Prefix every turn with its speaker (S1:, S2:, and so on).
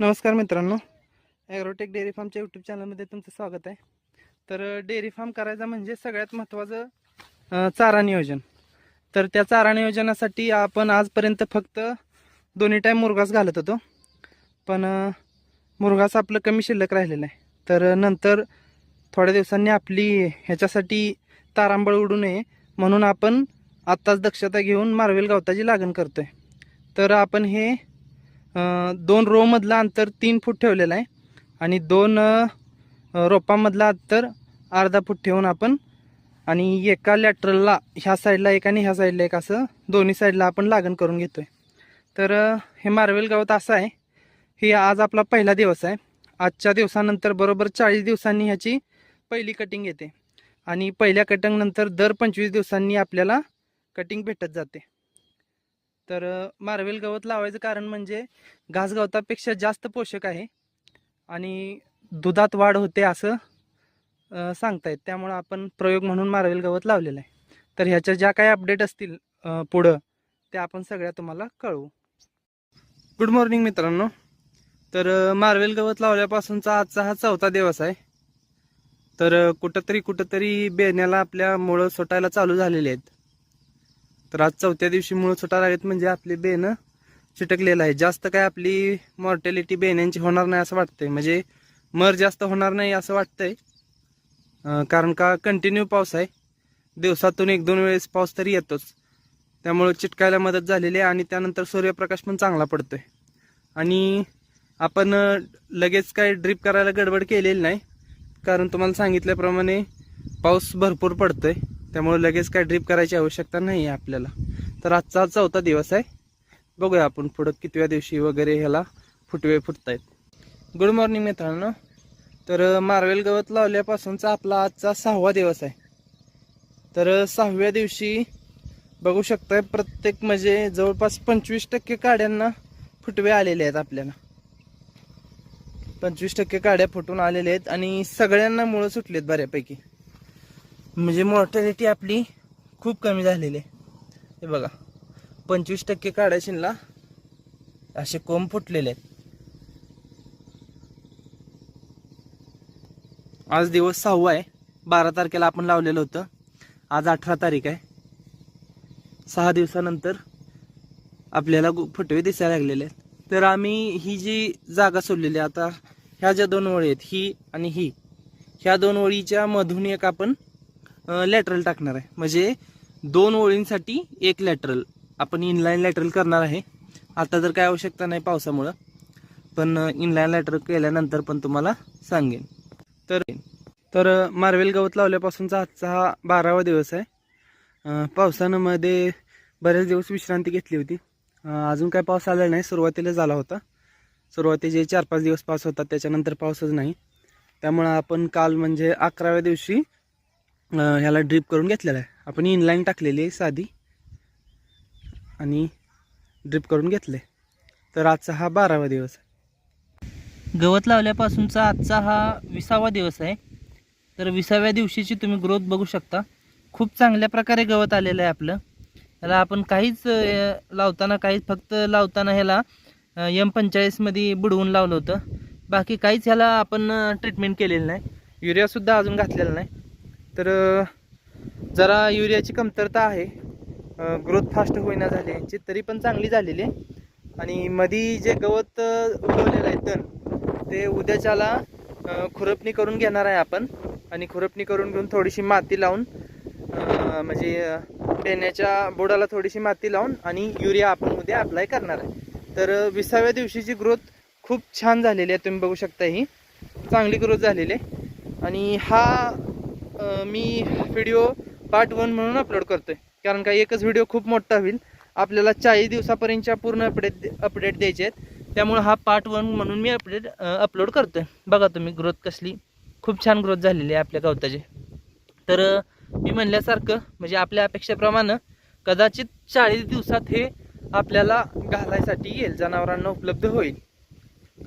S1: नमस्कार मित्रांनो. Agrotech dairy फार्मच्या यूट्यूब चॅनलमध्ये तुमचं स्वागत आहे. तर डेअरी फार्म करायचा म्हणजे सगळ्यात महत्त्वाचं चारा नियोजन. तर त्या चारा नियोजनासाठी आपण आजपर्यंत फक्त दोन्ही टाईम मुरघास घालत होतो. पण अं, मुरघास आपलं कमी शिल्लक राहिलेलं आहे. तर नंतर थोड्या दिवसांनी आपली ह्याच्यासाठी तारांबळ उडू नये म्हणून आपण आत्ताच दक्षता घेऊन मार्वेल गवताची लागण करतो आहे तर आपण हे दोन रोमधला अंतर तीन फूट ठेवलेलं आहे. आणि दोन रोपामधला अंतर अर्धा फूट ठेवून आपण आणि एका लॅटरलला ह्या साईडला एक आणि ह्या साईडला एक असं दोन्ही साईडला आपण लागण करून घेतो आहे तर हे मार्वेल गवत असं आहे. हे आज आपला पहिला दिवस आहे. आजच्या दिवसानंतर बरोबर चाळीस दिवसांनी ह्याची पहिली कटिंग येते. आणि पहिल्या कटिंगनंतर दर पंचवीस दिवसांनी आपल्याला कटिंग भेटत जाते. तर मार्वेल गवत लावायचं कारण म्हणजे घास गवतापेक्षा जास्त पोषक आहे आणि दुधात वाढ होते असं सांगता सांगतायत. त्यामुळं आपण प्रयोग म्हणून मार्वेल गवत लावलेलं आहे. तर ह्याच्या ज्या काही अपडेट असतील पुढं त्या आपण सगळ्या तुम्हाला कळवू. गुड मॉर्निंग मित्रांनो. तर मार्वेल गवत लावल्यापासूनचा आजचा हा चौथा दिवस आहे. तर कुठंतरी कुठंतरी बेण्याला आपल्या मुळं सुटायला चालू झालेले आहेत. तर आज चौथ्या दिवशी मूळ सुटा लागेल म्हणजे आपली बेनं चिटकलेलं आहे. जास्त काय आपली मॉर्टॅलिटी बेण्यांची होणार नाही असं वाटतंय. म्हणजे मर जास्त होणार नाही असं वाटतंय. कारण का कंटिन्यू पाऊस आहे. दिवसातून एक दोन वेळेस पाऊस तरी येतोच. त्यामुळं चिटकायला मदत झालेली आहे आणि त्यानंतर सूर्यप्रकाश पण चांगला पडतोय. आणि आपण लगेच काय ड्रीप करायला गडबड केलेली नाही. कारण तुम्हाला सांगितल्याप्रमाणे पाऊस भरपूर पडतोय. त्यामुळे लगेच काय ड्रीप करायची आवश्यकता नाही आहे आपल्याला. तर आजचा चौथा दिवस आहे. बघूया आपण पुढं कितव्या दिवशी वगैरे ह्याला फुटवे फुटतायत. गुड मॉर्निंग मित्रांनो. तर मार्वेल गवत लावल्यापासूनचा आपला आजचा सहावा दिवस आहे. तर सहाव्या दिवशी बघू शकताय प्रत्येक म्हणजे जवळपास पंचवीस टक्के काड्यांना फुटवे आलेले आहेत आपल्याला. पंचवीस टक्के काड्या फुटून आलेल्या आहेत आणि सगळ्यांना मुळं सुटलेत बऱ्यापैकी. म्हणजे मॉर्टॅलिटी आपली खूप कमी झालेली आहे. हे बघा पंचवीस टक्के काड्या शिनला असे कोंब फुटलेले आहेत. आज दिवस सहावा आहे. बारा तारखेला आपण लावलेलं होतं. आज अठरा तारीख आहे. सहा दिवसानंतर आपल्याला फुटवे दिसायला लागलेले आहेत. तर आम्ही ही जी जागा सोडलेली आहे आता ह्या ज्या दोन ओळी आहेत ही आणि ही ह्या दोन ओळीच्या मधून एक आपण लॅटरल टाकणार आहे. म्हणजे दोन ओळींसाठी एक लॅटरल आपण इनलाईन लॅटरल करणार आहे. आता तर काय आवश्यकता नाही पावसामुळं. पण इनलाईन लॅटरल केल्यानंतर पण तुम्हाला सांगेन. तर तर मार्वेल गवत लावल्यापासूनचा आजचा हा बारावा दिवस आहे. अं, पावसानं मध्ये बरेच दिवस विश्रांती घेतली होती. अजून काय पाऊस आला नाही. सुरुवातीला झाला होता. सुरुवातीचे चार पाच दिवस पाऊस होता त्याच्यानंतर पाऊसच नाही. त्यामुळं आपण काल म्हणजे अकराव्या दिवशी ह्याला ड्रीप करून घेतलेला आहे. आपण इनलाईन टाकलेली आहे साधी. आणि ड्रीप करून घेतले तर आजचा हा बारावा दिवस आहे.
S2: गवत लावल्यापासूनचा आजचा हा विसावा दिवस आहे. तर विसाव्या दिवशीची तुम्ही ग्रोथ बघू शकता. खूप चांगल्या प्रकारे गवत आलेलं आहे आपलं. ह्याला आपण काहीच लावताना काहीच फक्त लावताना ह्याला एम पंचेचाळीसमध्ये बुडवून लावलं होतं. बाकी काहीच ह्याला आपण ट्रीटमेंट केलेलं नाही. युरियासुद्धा अजून घातलेला नाही. तर जरा युरियाची कमतरता आहे. ग्रोथ फास्ट होईना झाली यांची तरी पण चांगली झालेली आहे. आणि मधी जे गवत उगवलेलं आहे तण ते उद्याच्याला खुरपणी करून घेणार आहे आपण. आणि खुरपणी करून घेऊन थोडीशी माती लावून म्हणजे पेण्याच्या बोडाला थोडीशी माती लावून आणि युरिया आपण उद्या अप्लाय करणार आहे. तर विसाव्या दिवशीची ग्रोथ खूप छान झालेली आहे तुम्ही बघू शकता ही. चांगली ग्रोथ झालेली आहे. आणि हा मी व्हिडिओ पार्ट वन म्हणून अपलोड करतो आहे कारण का एकच व्हिडिओ खूप मोठा होईल. आपल्याला चाळीस दिवसापर्यंतच्या पूर्ण अपडेट अपडेट द्यायचे आहेत. त्यामुळे हा पार्ट वन म्हणून मी अपडेट अपलोड करतोय. बघा तुम्ही ग्रोथ कसली खूप छान ग्रोथ झालेली आहे आपल्या गवताची. तर मी म्हणल्यासारखं म्हणजे आपल्या अपेक्षेप्रमाणे कदाचित चाळीस दिवसात हे आपल्याला घालायसाठी येईल जनावरांना उपलब्ध होईल.